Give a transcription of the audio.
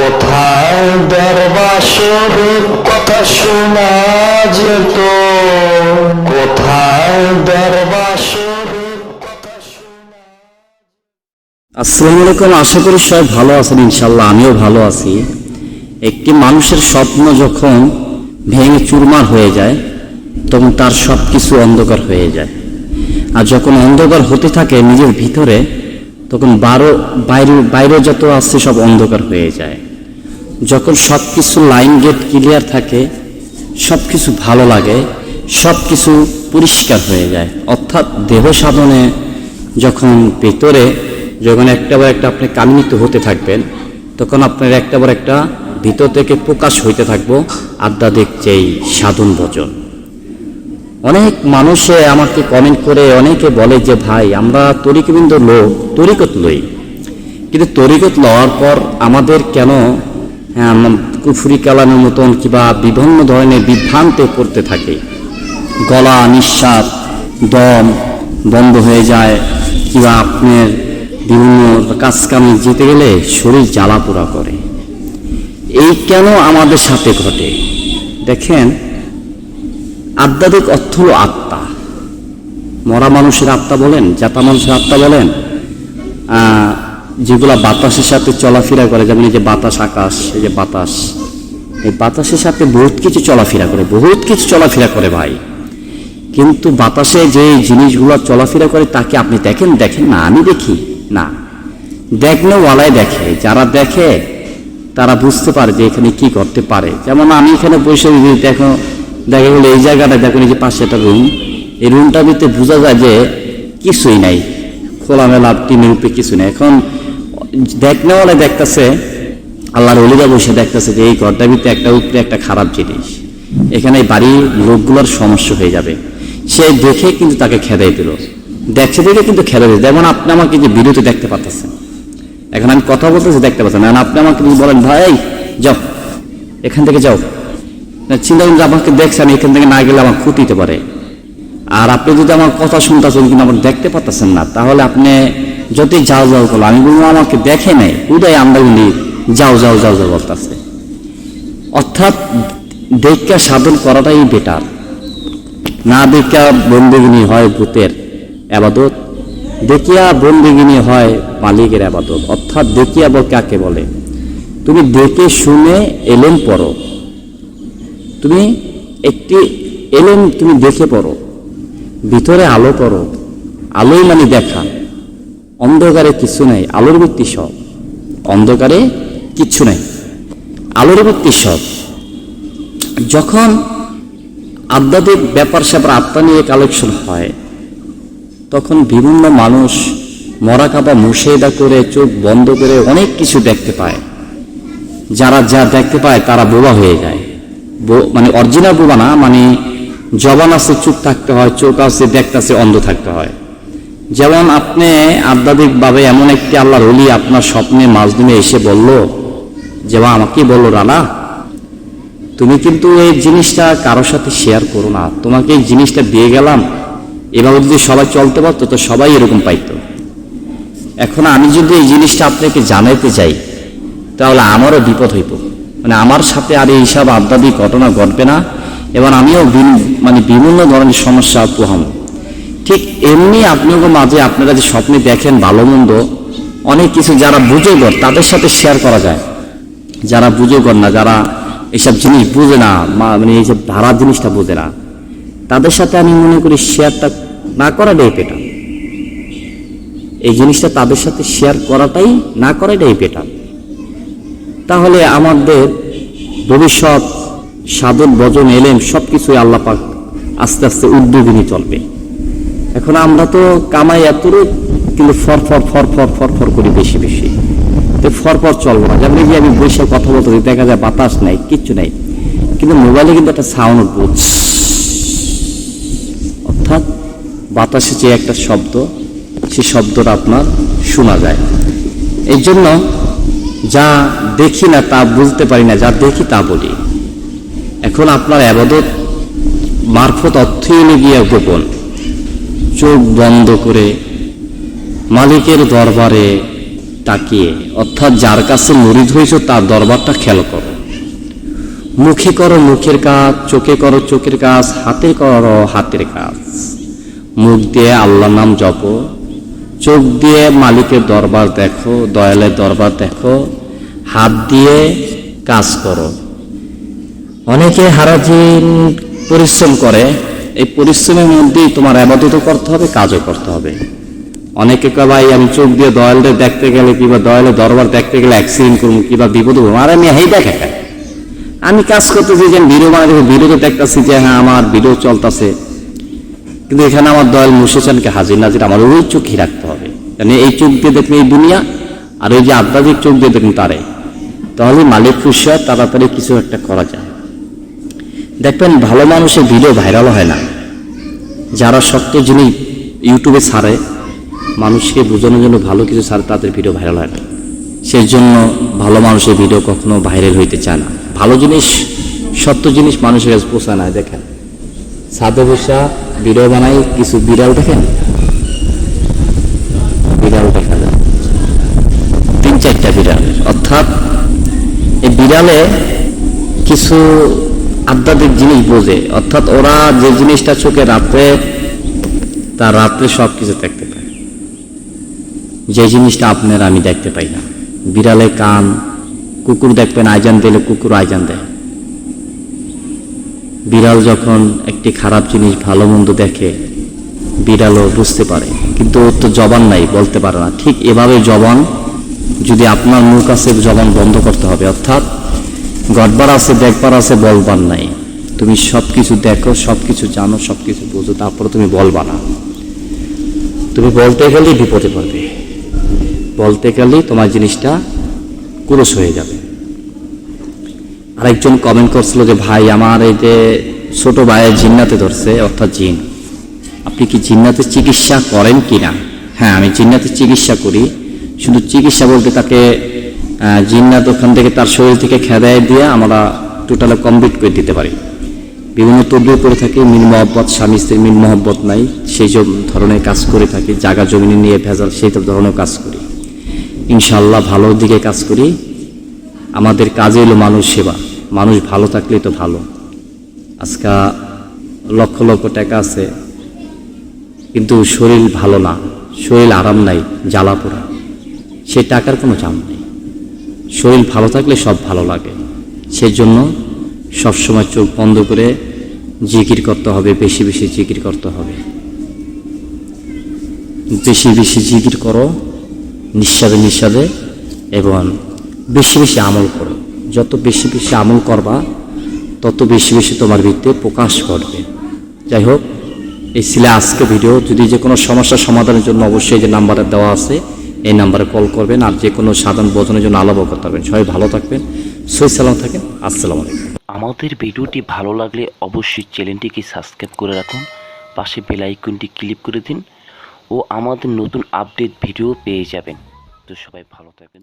কোথায় দরবাসর কথা শোনা যেত? কোথায় দরবাসর আসসালামু আলাইকুম, আশা করি সবাই ভালো আছেন ইনশাল্লাহ আমিও ভালো আছি। একটি মানুষের স্বপ্ন যখন ভেঙে চুরমার হয়ে যায়, তখন তার সব কিছু অন্ধকার হয়ে যায়। আর যখন অন্ধকার হতে থাকে নিজের ভিতরে, তখন বারো, বাইরে বাইরে যত আসছে সব অন্ধকার হয়ে যায়। যখন সব কিছু লাইন গেট ক্লিয়ার থাকে সব কিছু ভালো লাগে সব কিছু পরিষ্কার হয়ে যায়। অর্থাৎ দেহ সাধনে যখন ভেতরে যখন একটা বার একটা আপনি কামিনিত হতে থাকবেন, তখন আপনার একটা বার একটা ভিতর থেকে প্রকাশ হইতে থাকব, আধ্যাত্মিক যেই সাধন ভজন। অনেক মানুষে আমাকে কমেন্ট করে, অনেকে বলে যে, ভাই, আমরা তরিকবিন্দ লোক, তরিকত লই। কিন্তু তরিকত লওয়ার পর আমাদের কেন কুফুরি কালামের মতন কিংবা বিভিন্ন ধরনের বিভ্রান্তে পড়তে থাকে। গলা নিঃশ্বাস, দম বন্ধ হয়ে যায়, কিংবা আপনার বিভিন্ন কাজ কামে যেতে গেলে শরীর জ্বালা পোড়া করে। এই কেন আমাদের সাথে ঘটে? দেখেন, আধ্যাত্মিক অর্থ হলো আত্মা। মরা মানুষের আত্মা বলেন, জাতা মানুষের আত্মা বলেন যেগুলা বাতাসের সাথে চলাফেরা করে, যেমন এই যে বাতাস আকাশ, এই যে বাতাস, এই বাতাসের সাথে বহুত কিছু চলাফেরা করে, বহুত কিছু চলাফেরা করে ভাই। কিন্তু বাতাসে যে জিনিসগুলো চলাফেরা করে, তাকে আপনি দেখেন দেখেন না, আমি দেখি, না। দেখনেওয়ালায় দেখে, যারা দেখে, তারা বুঝতে পারে যে এখানে কি করতে পারে। যেমন আমি এখানে বসে দেখো, দেখা গেলো এই জায়গাটা দেখো, এই যে পাশে একটা রুম এই রুমটার ভিতরে বোঝা যায় যে কিছুই নাই। খোলামেলা টিনের উপরে কিছু নেই। এখন দেখনেওয়ালায় দেখতেছে, আল্লাহর অলিদা বসে দেখতেছে যে এই ঘরটার ভিতরে একটা উপরে একটা খারাপ জিনিস। এখানে বাড়ির লোকগুলোর সমস্যা হয়ে যাবে। সে দেখে কিন্তু তাকে খেদাই দিল। দেখছে দেখে কিন্তু খেদাই দিল। যেমন আপনি আমাকে যে ভিডিওতে দেখতে পাচ্ছেন। এখন আমি কথা বলতেছি দেখতে পাচ্ছেন। এখন আপনি আমাকে বলেন, ভাই, যাও। এখান থেকে যাও। চিন্তা করুন আমাকে দেখছেন এখান থেকে না গেলে আমার ক্ষতি হতে পারে। আর আপনি যদি আমার কথা শুনতেছেন কিন্তু আমার দেখতে পাচ্ছেন না, তাহলে আপনি যতই যাও যাও করল, আমি বলব আমাকে দেখে নাই। উদয় আমরা উনি যাও যাও যাও যাও বলতেছে। অর্থাৎ দেখা সাধন করাটাই বেটার না দেখা বন্দিগিনী হয় ভূতের আবাদত, দেখিয়া বন্দিগিনী হয় মালিকের আবাদত। অর্থাৎ দেখিয়া বল কাকে বলে? তুমি দেখে শুনে এলেন পড়ো। তুমি একটি এলেন তুমি দেখে পড়ো। ভিতরে আলো পড়ো। আলোই মানে দেখা। অন্ধকারে কিছু নাই, আলোর ভিত্তি সব। অন্ধকারে কিচ্ছু নাই, আলোর ভিত্তি সব। যখন আধ্যাত্মিক ব্যাপার স্যাপার আত্মা নিয়ে কালেকশন হয়, তখন বিভিন্ন মানুষ মরা কাপা মুশেদা করে, চোখ বন্ধ করে অনেক কিছু দেখতে পায়। যারা যা দেখতে পায় তারা বোবা হয়ে যায়। মানে অরিজিনাল বোবা না মানে জবান আছে, চুপ থাকতে হয়, চোখ আছে দেখতেছে অন্ধ থাকতে হয়। যেমন আপনি আধ্যাত্মিকভাবে এমন একটি আল্লাহর অলি আপনার স্বপ্নে মাঝদিনে এসে বলল, যে বা আমাকে বলল রানা? তুমি কিন্তু এই জিনিসটা কারোর সাথে শেয়ার করো না। তোমাকে এই জিনিসটা দিয়ে গেলাম। এভাবে যদি সবাই চলতে পারতো, তো সবাই এরকম পাইতো। এখন আমি যদি এই জিনিসটা আপনাকে জানাইতে চাই, তাহলে আমারও বিপদ হইব। মানে আমার সাথে আর এইসব আধ্যাত্মিক ঘটনা ঘটবে না। এবং আমিও মানে বিভিন্ন ধরনের সমস্যা পোহাম ঠিক এমনি আপনাকে মাঝে আপনারা যে স্বপ্নে দেখেন ভালো মন্দ, অনেক কিছু যারা বুঝে গর তাদের সাথে শেয়ার করা যায়। যারা বুঝে গর না, যারা এসব জিনিস বুঝে না মানে এই যে ধারা জিনিসটা বোঝে না, তাদের সাথে আমি মনে করি শেয়ারটা না করাটাই বেটার এই জিনিসটা তাদের সাথে শেয়ার করাটাই না করাটাই বেটার তাহলে আমাদের ভবিষ্যৎ, সাধন বজন এলেম সব কিছুই আল্লাহ পাক আস্তে আস্তে উদ্যোগিনী চলবে। এখন আমরা তো কামাই এত কিন্তু ফর ফর ফর ফর ফর ফর করি বেশি বেশি। তো ফর ফর চলবো না। যেমন যে আমি বসে কথা বলতে দেখা যায় বাতাস নাই, কিচ্ছু নাই। কিন্তু মোবাইলে কিন্তু একটা সাউন্ড উঠবো। অর্থাৎ বাতাসে যে একটা শব্দ সেই শব্দটা আপনার শোনা যায়। এই জন্য যা দেখি না, তা বুঝতে পারি না, যা দেখি তা বলি। এখন আপনার আবাদত মারফত অর্থহীনে গিয়ে গোপন। চোখ বন্ধ করে মালিকের দরবারে তাকিয়ে, অর্থাৎ যার কাছে মরিদ হয়েছ তার দরবারটা খেয়াল করো। মুখে করো মুখের কাজ, চোখে করো চোখের কাজ, হাতে করো হাতের কাজ। মুখ দিয়ে আল্লাহ নাম জপো। চোখ দিয়ে মালিকের দরবার দেখো, দয়ালের দরবার দেখো। হাত দিয়ে কাজ করো। অনেকে হারাদিন পরিশ্রম করে এই পরিশ্রমের মধ্যেই তোমার আবাদতও করতে হবে, কাজও করতে হবে। অনেকে ভাই, আমি চোখ দিয়ে দয়ালদের দেখতে গেলে কিংবা দয়ালের দরবার দেখতে গেলে অ্যাক্সিডেন্ট করব, কিংবা বিপদ হব? আর আমি হেই দেখে আমি কাজ করতেছি যে ভিডিও বানাতে ভিডিওতে দেখতেছি যে হ্যাঁ আমার ভিডিও চলতেছে। কিন্তু এখানে আমার দয়াল মুর্শিদানকে হাজির নাজির আমার ওই চোখই রাখতে হবে। মানে এই চোখ দিয়ে দেখবেন এই দুনিয়া, আর ওই যে আধ্যাত্মিক চোখ দিয়ে দেখুন তারে। তাহলে মালিক হয়, তাড়াতাড়ি কিছু একটা করা যায়। দেখবেন ভালো মানুষের ভিডিও ভাইরাল হয় না। যারা সত্য জিনিস ইউটিউবে ছাড়ে, মানুষকে বোঝানোর জন্য ভালো কিছু ছাড়ে, তাদের ভিডিও ভাইরাল হয় না। সেই জন্য ভালো মানুষের ভিডিও কখনো ভাইরাল হইতে চায় না। ভালো জিনিস, সত্য জিনিস মানুষের কাছে পৌঁছায় না, দেখেন। সাধু বসা ভিডিও বানাই, কিছু বিড়াল দেখেন? বিড়াল দেখা যায়। তিন চারটা বিড়াল। অর্থাৎ এই বিড়ালে কিছু আধ্যাত্মিক জিনিস বোঝে। অর্থাৎ ওরা যে জিনিসটা চোখে রাত্রে তার রাত্রে সব কিছু দেখতে পায়। যে জিনিসটা আপনার আমি দেখতে পাই না। বিড়ালে কান, কুকুর দেখবেন, আইজান দিলে কুকুর আইজান দেয়। বিড়াল যখন একটি খারাপ জিনিস, ভালো মন্দ দেখে, বিড়ালও বুঝতে পারে। কিন্তু ওর তো জবান নাই, বলতে পারে না। ঠিক এভাবে জবান যদি আপনার মুখ আছে, জবান বন্ধ করতে হবে। অর্থাৎ গড়বার আছে, দেখবার আছে, বলবার নাই। তুমি সব কিছু দেখো সব কিছু জানো সব কিছু বোঝো, তারপরে তুমি বলবা না। তুমি বলতে গেলেই বিপদে পড়বে। বলতে গেলেই তোমার জিনিসটা কুরস হয়ে যাবে। আরেকজন কমেন্ট করছিল যে, ভাই, আমার এই যে ছোট ভাইয়ের জিন্নাতে ধরছে, অর্থাৎ জিন। আপনি কি জিন্নাতের চিকিৎসা করেন কি না হ্যাঁ আমি জিন্নাতের চিকিৎসা করি। শুধু চিকিৎসা বলতে তাকে জিন্নাত ওখান থেকে তার শরীর থেকে খেদায় দিয়ে আমরা টোটালে কমপ্লিট করে দিতে পারি। বিভিন্ন তদ্বির করে থাকি মিন মহব্বত, স্বামী স্ত্রীর মিন মহব্বত নাই সেই সব ধরনের কাজ করে থাকি জায়গা জমিনে নিয়ে ভেজাল, সেই সব ধরনের কাজ করি। ইনশাল্লাহ ভালোর দিকে কাজ করি। আমাদের কাজে হলো মানুষ সেবা। মানুষ ভালো থাকলেই তো ভালো। আজকা লক্ষ লক্ষ টাকা আছে, কিন্তু শরীর ভালো না। শরীর আরাম নাই, জ্বালা পোড়া। সেই টাকার কোনো চাম নেই। শরীর ভালো থাকলে সব ভালো লাগে। সেই জন্য সবসময় চোখ বন্ধ করে জিকির করতে হবে, বেশি বেশি জিকির করতে হবে। বেশি বেশি জিকির করো, নিঃস্বাদে নিঃস্বাদে এবং বেশি বেশি আমল করো। যত বেশি বেশি আমল করবা, তত বেশি বেশি তোমার ভিত্তিতে প্রকাশ করবে যাই হোক, এই ছিল আজকে ভিডিও। যদি যে কোনো সমস্যার সমাধানের জন্য অবশ্যই যে নাম্বারে দেওয়া আছে এই নাম্বারে কল করবেন আর যে কোনো সাধারণ বোঝানোর জন্য আলাপ করতে পারবেন। সবাই ভালো থাকবেন সই সালাম থাকেন, আসসালামু আলাইকুম। আমাদের ভিডিওটি ভালো লাগলে অবশ্যই চ্যানেলটিকে সাবস্ক্রাইব করে রাখুন, পাশে বেল আইকনটি ক্লিক করে দিন ও আমাদের নতুন আপডেট ভিডিও পেয়ে যাবেন। তো সবাই ভালো থাকবেন